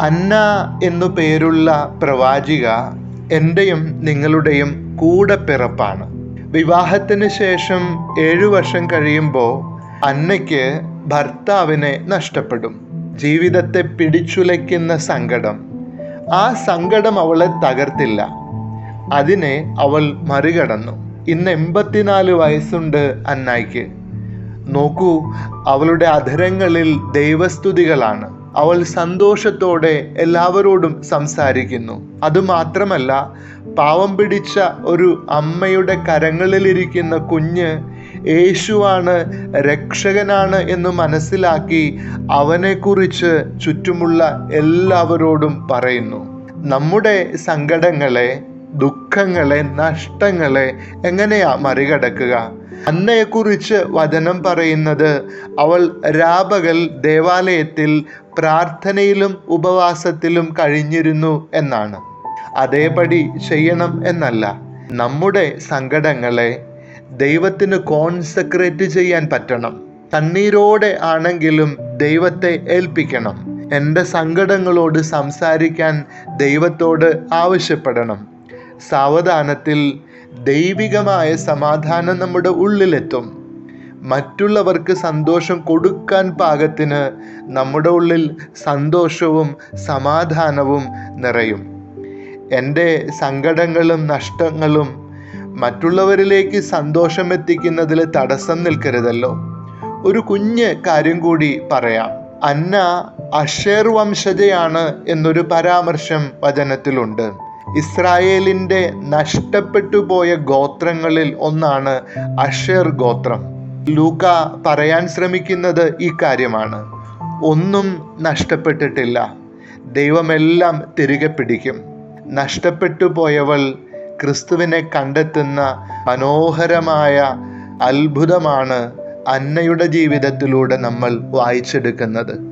അന്ന എന്നു പേരുള്ള പ്രവാചിക എന്റെയും നിങ്ങളുടെയും കൂടെ പിറപ്പാണ്. വിവാഹത്തിന് ശേഷം ഏഴു വർഷം കഴിയുമ്പോൾ അന്നയ്ക്ക് ഭർത്താവിനെ നഷ്ടപ്പെടും. ജീവിതത്തെ പിടിച്ചുലയ്ക്കുന്ന സങ്കടം. ആ സങ്കടം അവളെ തകർത്തില്ല. അതിനെ അവൾ മറികടന്നു. ഇന്ന് എൺപത്തിനാല് വയസ്സുണ്ട് അന്നായിക്ക്. നോക്കൂ അവളുടെ അധരങ്ങളിൽ ദൈവസ്തുതികളാണ്. അവൾ സന്തോഷത്തോടെ എല്ലാവരോടും സംസാരിക്കുന്നു. അതുമാത്രമല്ല പാവം പിടിച്ച ഒരു അമ്മയുടെ കരങ്ങളിലിരിക്കുന്ന കുഞ്ഞ് യേശുവാണ് രക്ഷകനാണ് എന്ന് മനസ്സിലാക്കി അവനെക്കുറിച്ച് ചുറ്റുമുള്ള എല്ലാവരോടും പറയുന്നു. നമ്മുടെ സങ്കടങ്ങളെ ദുഃഖങ്ങളെ നഷ്ടങ്ങളെ എങ്ങനെയാ മറികടക്കുക? അന്നയെക്കുറിച്ച് വചനം പറയുന്നത് അവൾ രാപകൽ ദേവാലയത്തിൽ പ്രാർത്ഥനയിലും ഉപവാസത്തിലും കഴിഞ്ഞിരുന്നു എന്നാണ്. അതേപടി ചെയ്യണം എന്നല്ല. നമ്മുടെ സങ്കടങ്ങളെ ദൈവത്തിന് കോൺസെക്രേറ്റ് ചെയ്യാൻ പറ്റണം. കണ്ണീരോടെ ആണെങ്കിലും ദൈവത്തെ ഏൽപ്പിക്കണം. എന്റെ സങ്കടങ്ങളോട് സംസാരിക്കാൻ ദൈവത്തോട് ആവശ്യപ്പെടണം. സാവധാനത്തിൽ ദൈവികമായ സമാധാനം നമ്മുടെ ഉള്ളിലെത്തും. മറ്റുള്ളവർക്ക് സന്തോഷം കൊടുക്കാൻ പാകത്തിന് നമ്മുടെ ഉള്ളിൽ സന്തോഷവും സമാധാനവും നിറയും. എന്റെ സങ്കടങ്ങളും നഷ്ടങ്ങളും മറ്റുള്ളവരിലേക്ക് സന്തോഷം എത്തിക്കുന്നതിൽ തടസ്സം നിൽക്കരുതല്ലോ. ഒരു കുഞ്ഞ് കാര്യം കൂടി പറയാം. അന്ന അഷേർ വംശജയാണ് എന്നൊരു പരാമർശം വചനത്തിലുണ്ട്. ഇസ്രായേലിന്റെ നഷ്ടപ്പെട്ടു പോയ ഗോത്രങ്ങളിൽ ഒന്നാണ് അഷേർ ഗോത്രം. ലൂക്ക പറയാൻ ശ്രമിക്കുന്നത് ഈ കാര്യമാണ്. ഒന്നും നഷ്ടപ്പെട്ടിട്ടില്ല. ദൈവമെല്ലാം തിരികെ പിടിക്കും. നഷ്ടപ്പെട്ടു പോയവൾ ക്രിസ്തുവിനെ കണ്ടെത്തുന്ന മനോഹരമായ അത്ഭുതമാണ് അന്നയുടെ ജീവിതത്തിലൂടെ നമ്മൾ വായിച്ചെടുക്കുന്നത്.